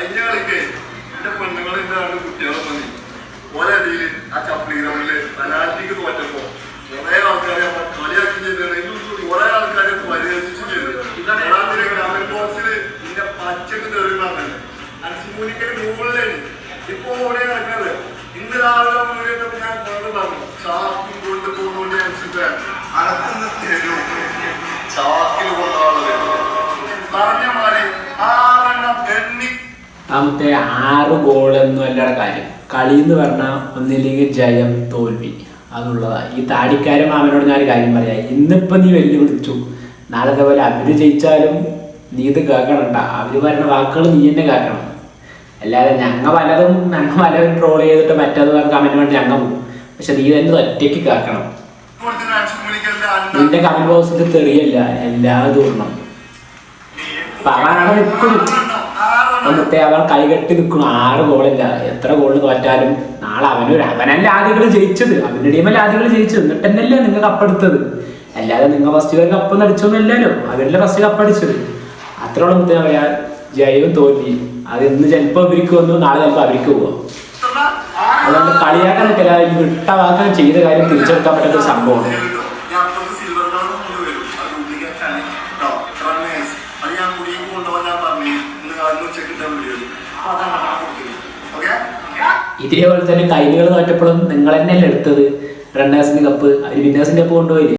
കളിക്ക് എന്റെ പെണ്ണുങ്ങൾ എന്റെ രണ്ട് കുട്ടികളെ മതി ഓരോ അടിയിൽ ആ ചപ്ലി ഗ്രൗണ്ടിൽ പെനാൽറ്റിക്ക് തോറ്റപ്പോ കുറെ ആൾക്കാരെ അപ്പൊ കളിയാക്കി ചെയ്തിട്ടുണ്ട് കുറെ ആൾക്കാരെ പരിഹസിച്ചു ചെയ്തിട്ടുണ്ട് ഗ്രാമീൺ ബോക്സിൽ ഇതിന്റെ പച്ചക്ക് തെറി പറഞ്ഞത്. അൻസിമൂലിക്കൽ മുകളിലാണ്. ഇപ്പൊ ഓടെ നടക്കുന്നത് ഇന്ന് രാവിലെ മൂലിയൊക്കെ ഞാൻ കൊണ്ട് പറഞ്ഞു. ചാക്കി കൊണ്ട് പോകുന്നോണ്ട് അൻസിക്കാൻ അനക്കുന്ന തരൂ. ചാക്കിൽ കൊണ്ടാണ് പറഞ്ഞ മാറി ആറെണ്ണം എണ്ണി രണ്ടാമത്തെ ആറ് ഗോൾ എന്നും അല്ലയുടെ കാര്യം. കളി എന്ന് പറഞ്ഞാൽ ഒന്നില്ലെങ്കിൽ ജയം തോൽവി. അതുള്ളതാണ്. ഈ താടിക്കാരൻ മാമനോട് ഞാൻ കാര്യം പറയാം. ഇന്നിപ്പോൾ നീ വെല്ലുവിളിച്ചു. നാളെ അതേപോലെ അവർ ജയിച്ചാലും നീ ഇത് കേൾക്കണണ്ട അവർ പറയുന്ന വാക്കുകൾ നീ തന്നെ കേൾക്കണം. അല്ലാതെ ഞങ്ങൾ പലതും ഞങ്ങൾ പലതും ട്രോൾ ചെയ്തിട്ട് മറ്റേത് കമന്റ് വേണ്ടി ഞങ്ങൾ പോകും. പക്ഷെ നീ തന്നെ ഒറ്റയ്ക്ക് കേൾക്കണം. നിന്റെ കമന്റ് ബോക്സിൽ തെറിയല്ല. എല്ലാ ദൂർണം. പറയാനാണ് നിൽക്കുന്നു എന്നിട്ട് അവൻ കൈകെട്ടി നിൽക്കണം ആറ് ഗോളില്ല എത്ര ഗോൾ തോറ്റാലും നാളെ അവനൊരു അവനല്ല ആദ്യങ്ങൾ ജയിച്ചത്. അവന്റെ ടീമല്ല ആദ്യങ്ങൾ ജയിച്ചത്. എന്നിട്ട് തന്നെയല്ലേ നിങ്ങൾ കപ്പെടുത്തത് അല്ലാതെ നിങ്ങൾ ഫസ്റ്റ് കപ്പ് അടിച്ചൊന്നുമല്ലല്ലോ അവരല്ലേ ഫസ്റ്റ് കപ്പടിച്ചത് അത്രയോളം മുത്തേ പറയാ. ജയവും തോൽവി. അത് ഇന്ന് ചിലപ്പോൾ അവർക്ക് വന്നു. നാളെ ചിലപ്പോൾ അവർക്ക് പോവാം. അതുകൊണ്ട് കളിയാക്കാൻ നിൽക്കില്ല വിട്ടവാക്കാൻ ചെയ്ത കാര്യം തിരിച്ചെടുക്കാൻ പറ്റാത്ത ഒരു സംഭവമാണ് ഇതേപോലെ തന്നെ കൈലുകൾ തോറ്റപ്പോഴും നിങ്ങൾ തന്നെയല്ലേ എടുത്തത്? റണ്ണേഴ്സിന്റെ കപ്പ് അവർ വിന്നേഴ്സിന്റെ കപ്പ് കൊണ്ടുപോയില്ലേ?